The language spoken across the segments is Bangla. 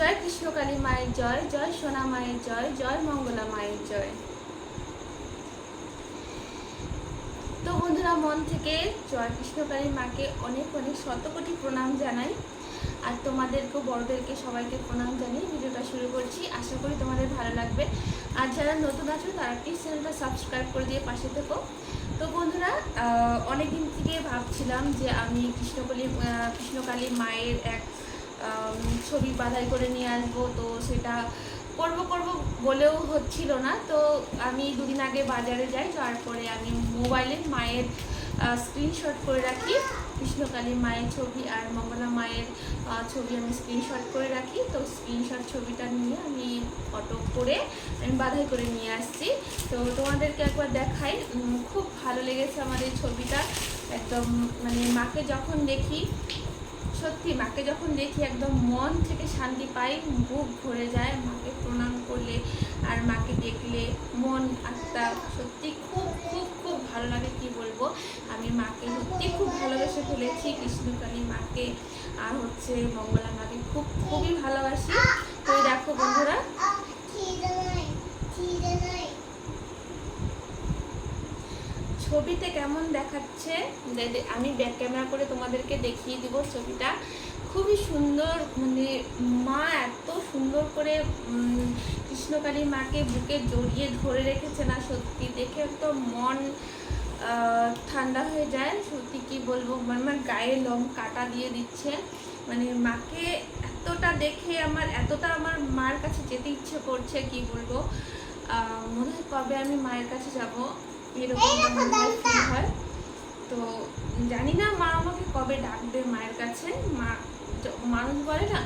জয় কৃষ্ণকালী মায়ের জয় জয় সোনা মায়ের জয় জয় মঙ্গলা মায়ের জয়। তো বন্ধুরা, মন থেকে জয় কৃষ্ণকালী মাকে অনেক অনেক শতকোটি প্রণাম জানাই। আর তোমাদেরকেও বড়দেরকে সবাইকে প্রণাম জানিয়ে ভিডিওটা শুরু করছি। আশা করি তোমাদের ভালো লাগবে। আর যারা নতুন আছো, তারা প্লিজ চ্যানেলটা সাবস্ক্রাইব করে দিয়ে পাশে থেকো। তো বন্ধুরা অনেক দিন থেকে ভাবছিলাম যে আমি কৃষ্ণকালী কৃষ্ণকালী মায়ের এক ছবি বাধাই করে নিয়ে আসব, তো সেটা করব করব বলেও হচ্ছিল না। তো আমি দুদিন আগে বাজারে যাই, তারপরে আমি মোবাইলে মায়ের স্ক্রিনশট করে রাখি। কৃষ্ণকালী মায়ের ছবি আর মঙ্গলা মায়ের ছবি আমি স্ক্রিনশট করে রাখি। তো স্ক্রিনশট ছবিটা নিয়ে আমি ফটো করে আমি বাধাই করে নিয়ে আসছি। তো তোমাদেরকে একবার দেখাই। খুব ভালো লেগেছে এই ছবিটা। একদম মানে মাকে যখন দেখি সত্যি, মাকে যখন দেখি একদম মন থেকে শান্তি পাই, বুক ভরে যায়, মাকে প্রণাম করলে আর মাকে দেখলে মন, আত্মা সত্যি খুব খুব খুব ভালো লাগে, কি বলব? আমি মাকে সত্যি খুব ভালোবেসে ফেলেছি কৃষ্ণকালী মাকে। আর হচ্ছে মঙ্গলা মাকে খুব খুবই ভালোবাসি তো এই দেখো বন্ধুরা ছবিতে কেমন দেখাচ্ছে দে- দে- আমি ব্যাক ক্যামেরা করে তোমাদেরকে দেখিয়ে দিব ছবিটা। খুবই সুন্দর মানে মা এত সুন্দর করে কৃষ্ণকালী মাকে বুকে জড়িয়ে ধরে রেখেছে না সত্যি। দেখে তো মন ঠান্ডা হয়ে যায়। সত্যি কি বলব মানে আমার গায়ে লম কাটা দিয়ে দিচ্ছে। মানে মাকে এতটা দেখে আমার এতটা আমার মার কাছে যেতে ইচ্ছে করছে কি বলব। মনে হয় কবে আমি মায়ের কাছে যাব এরকম হয়। তো জানি না, মা আমাকে কবে ডাকবে মায়ের কাছে। মা মানুষ বলে না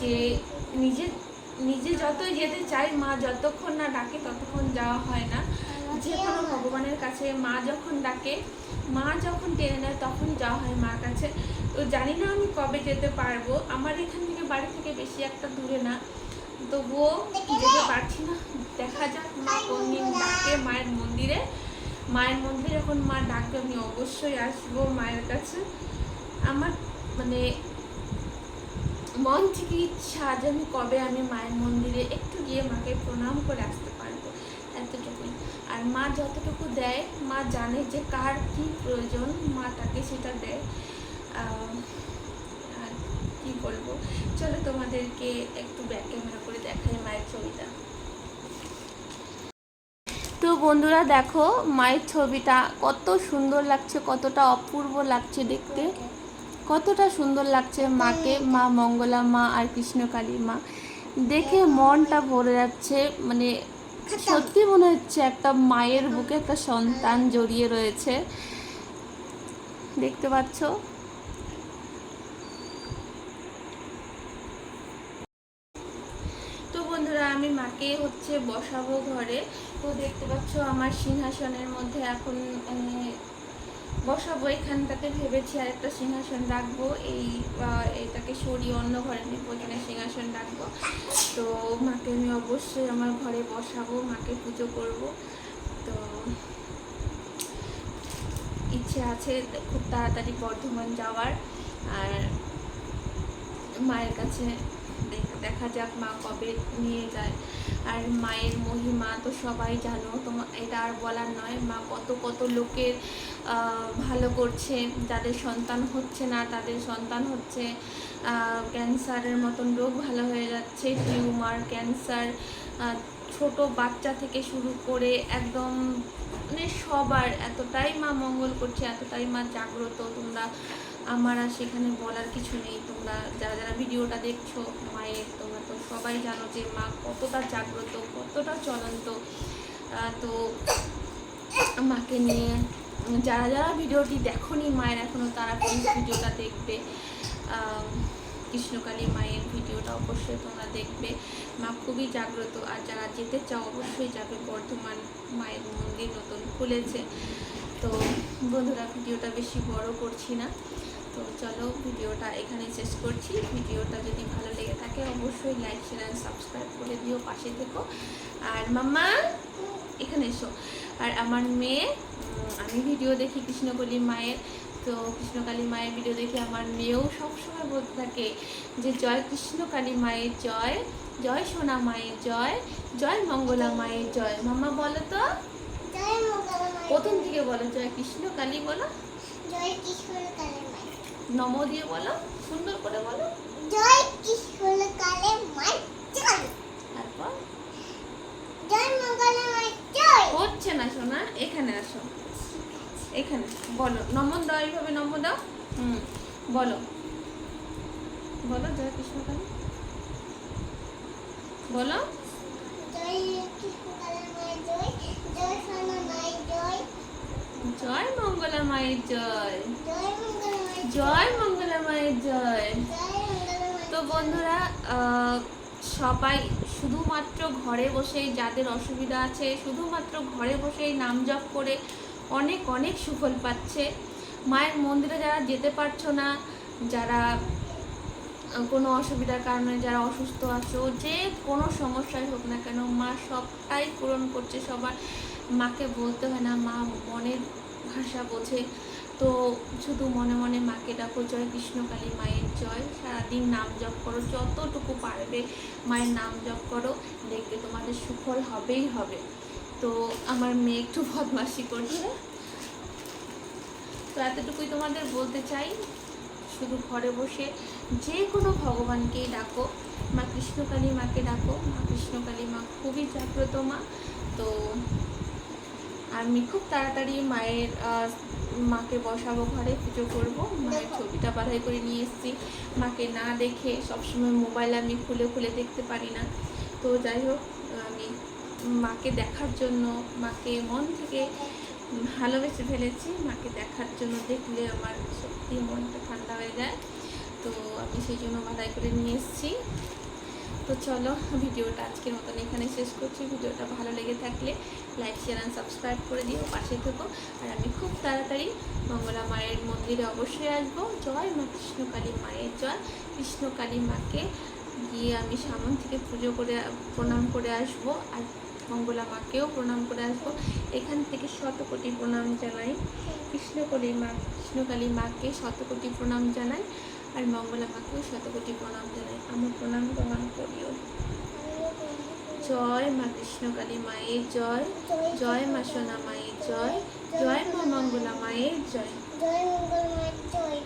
যে নিজে নিজে যতই যেতে চাই, মা যতক্ষণ না ডাকে ততক্ষণ যাওয়া হয় না। যে কোনো ভগবানের কাছে মা যখন ডাকে, মা যখন টেনে নেয় তখন যাওয়া হয় মার কাছে। তো জানি না আমি কবে যেতে পারব। আমার এখান থেকে বাড়ি থেকে বেশি একটা দূরে না। তবুও যেতে পারছি না। দেখা যাক মা কোন ডাকে মায়ের মন্দিরে। মায়ের মন্দিরে যখন মা ডাকবে, আমি অবশ্যই আসব মায়ের কাছে। আমার মানে মন থেকে ইচ্ছা যে আমি কবে আমি মায়ের মন্দিরে একটু গিয়ে মাকে প্রণাম করে আসতে পারব এতটুকুই। আর মা যতটুকু দেয়, মা জানে যে কার কি প্রয়োজন, মা তাকে সেটা দেয়। আর কি বলব? চলো তোমাদেরকে একটু ব্যাক ক্যামেরা করে দেখাই মায়ের ছবিটা। বন্ধুরা, দেখো মায়ের ছবিটা কত সুন্দর লাগছে, কতটা অপূর্ব লাগছে দেখতে। কতটা সুন্দর লাগছে মাকে, মা মঙ্গলা, মা আর কৃষ্ণকালী মা। দেখে মনটা ভরে যাচ্ছে মানে সত্যি মনে হচ্ছে একটা মায়ের বুকে একটা সন্তান জড়িয়ে রয়েছে। দেখতে পাচ্ছ তো বন্ধুরা আমি মাকে হচ্ছে বসাবো ঘরে। তো দেখতে পাচ্ছ আমার সিংহাসনের মধ্যে এখন বসাবো। এখানটাতে ভেবেছি আর একটা সিংহাসন রাখব। এই এটাকে সরিয়ে অন্য ঘরে নেব, এখানে সিংহাসন রাখব। তো মাকে আমি অবশ্যই আমার ঘরে বসাবো, মাকে পুজো করব। তো ইচ্ছে আছে খুব তাড়াতাড়ি বর্ধমান যাওয়ার। আর মায়ের কাছে দেখ- যাক মা কবে নিয়ে যায়। আর মায়ের মহিমা তো সবাই জানো তোমার এটা আর বলার নয়। মা কত কত লোকের ভালো করছে। যাদের সন্তান হচ্ছে না, তাদের সন্তান হচ্ছে ক্যান্সারের মতন রোগ ভালো হয়ে যাচ্ছে, টিউমার, ক্যান্সার ছোট বাচ্চা থেকে শুরু করে একদম মানে সবার এতটাই মা মঙ্গল করছে, এতটাই মা জাগ্রত। তোমরা আমার আর সেখানে বলার কিছু নেই। তোমরা যারা যারা ভিডিওটা দেখছ, মায়ের, তোমরা তো সবাই জানো যে মা কতটা জাগ্রত, কতটা চলন্ত। তো মাকে নিয়ে যারা যারা ভিডিওটি দেখোনি মায়ের এখনও তারা প্লিজ ভিডিওটা দেখবে। কৃষ্ণকালী মায়ের ভিডিওটা অবশ্যই তোমরা দেখবে। মা খুবই জাগ্রত, আর যারা যেতে চাও অবশ্যই যাবে। বর্ধমান মায়ের মন্দির নতুন খুলেছে। তো বন্ধুরা, ভিডিওটা বেশি বড় করছি না। তো চলো ভিডিওটা এখানে শেষ করছি। ভিডিওটা যদি ভালো লেগে থাকে অবশ্যই লাইক শেয়ার অ্যান্ড সাবস্ক্রাইব করে দিও পাশে থেকো। আর মাম্মা এখানে এসো। আর আমার মেয়ে আমি ভিডিও দেখি কৃষ্ণকলি মায়ের। তো কৃষ্ণকালী মায়ের ভিডিও দেখে আমার মেয়েও সবসময় বলতে থাকে যে জয় কৃষ্ণকালী মায়ের জয় জয় সোনা মায়ের জয় জয় মঙ্গলা মায়ের জয়। মামা বলো তো। প্রথম থেকে বলো জয় কৃষ্ণকালী বলো। জয় কিশোর কালে মাই নম দিয়ে বলো সুন্দর করে বলো। জয় কিশোর কালে মাই জয়। তারপর? জয় মঙ্গলা মাই জয়। হচ্ছে না সোনা এখানে আসো। এখানে বলো নমন দাও এইভাবে নমন দাও। হুম বলো। বলো জয় বলো। জয় কিশোর কালে মাই জয় জয় সোনা মাই জয়। জয় মঙ্গলা মায়ের জয় জয়। মঙ্গলা মায়ের জয়। তো বন্ধুরা সবাই শুধুমাত্র ঘরে বসেই যাদের অসুবিধা আছে শুধুমাত্র ঘরে বসেই নাম জপ করে অনেক অনেক সুফল পাচ্ছে। মায়ের মন্দিরে যারা যেতে পারছ না যারা কোনো অসুবিধার কারণে যারা অসুস্থ আছো, যে কোনো সমস্যাই হোক না কেন, মা সবটাই পূরণ করছে, সবার মাকে বলতে হয় না, মা মনের ভাষা বোঝে। তো শুধু মনে মনে মাকে ডাকো, জয় কৃষ্ণকালী মায়ের জয়। সারাদিন নাম জপ করো, যতটুকু পারবে মায়ের নাম জপ করো, দেখবে তোমাদের সুফল হবেই হবে। তো আমার মেয়ে একটু বদমাসি করছে। তো এতটুকুই তোমাদের বলতে চাই। শুধু ঘরে বসে যে কোনো ভগবানকেই ডাকো। মা কৃষ্ণকালী মাকে ডাকো। মা কৃষ্ণকালী মা খুবই জাগ্রত মা। তো আমি খুব তাড়াতাড়ি মায়ের মাকে বসাবো ঘরে পুজো করব। মায়ের ছবিটা বাধাই করে নিয়ে এসেছি। মাকে না দেখে সবসময় মোবাইল আমি খুলে খুলে দেখতে পারি না। তো যাই হোক আমি মাকে দেখার জন্য মাকে মন থেকে ভালোবেসে ফেলেছি। মাকে দেখার জন্য দেখলে আমার সত্যি মনটা ঠান্ডা হয়ে যায়। তো আমি সেই জন্য মাথায় করে নিয়ে এসেছি। তো চলো, ভিডিওটা আজকের মতন এখানে শেষ করছি। ভিডিওটা ভালো লেগে থাকলে লাইক শেয়ার অ্যান্ড সাবস্ক্রাইব করে দিও, পাশে থেকো। আর আমি খুব তাড়াতাড়ি মঙ্গলা মায়ের মন্দিরে অবশ্যই আসব। জয় মা, কৃষ্ণকালী মায়ের জয়। কৃষ্ণকালী মাকে গিয়ে আমি সামন থেকে পুজো করে, প্রণাম করে আসব। আর মঙ্গলা মাকেও প্রণাম করে আসব। এখান থেকে শত কোটি প্রণাম জানাই। কৃষ্ণকালী মা, কৃষ্ণকালী মাকে শত কোটি প্রণাম জানাই। আর মঙ্গলা মাকেও শতকোটি প্রণাম জানাই। আমার প্রণাম গ্রহণ করিও। জয় মা কৃষ্ণকালী মায়ের জয়। জয় মা সোনা মায়ের জয়। জয় মা মঙ্গলা মায়ের জয়। জয় মঙ্গলা মায়ের জয়।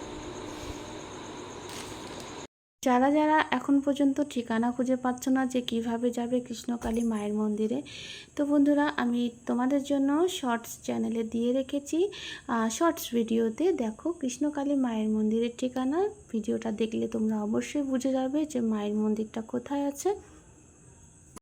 যারা যারা এখন পর্যন্ত ঠিকানা খুঁজে পাচ্ছ না যে কীভাবে যাবে কৃষ্ণকালী মায়ের মন্দিরে, তো বন্ধুরা আমি তোমাদের জন্য শর্টস চ্যানেলে দিয়ে রেখেছি। শর্টস ভিডিওতে দেখো কৃষ্ণকালী মায়ের মন্দিরের ঠিকানা। ভিডিওটা দেখলে তোমরা অবশ্যই বুঝে যাবে যে মায়ের মন্দিরটা কোথায় আছে।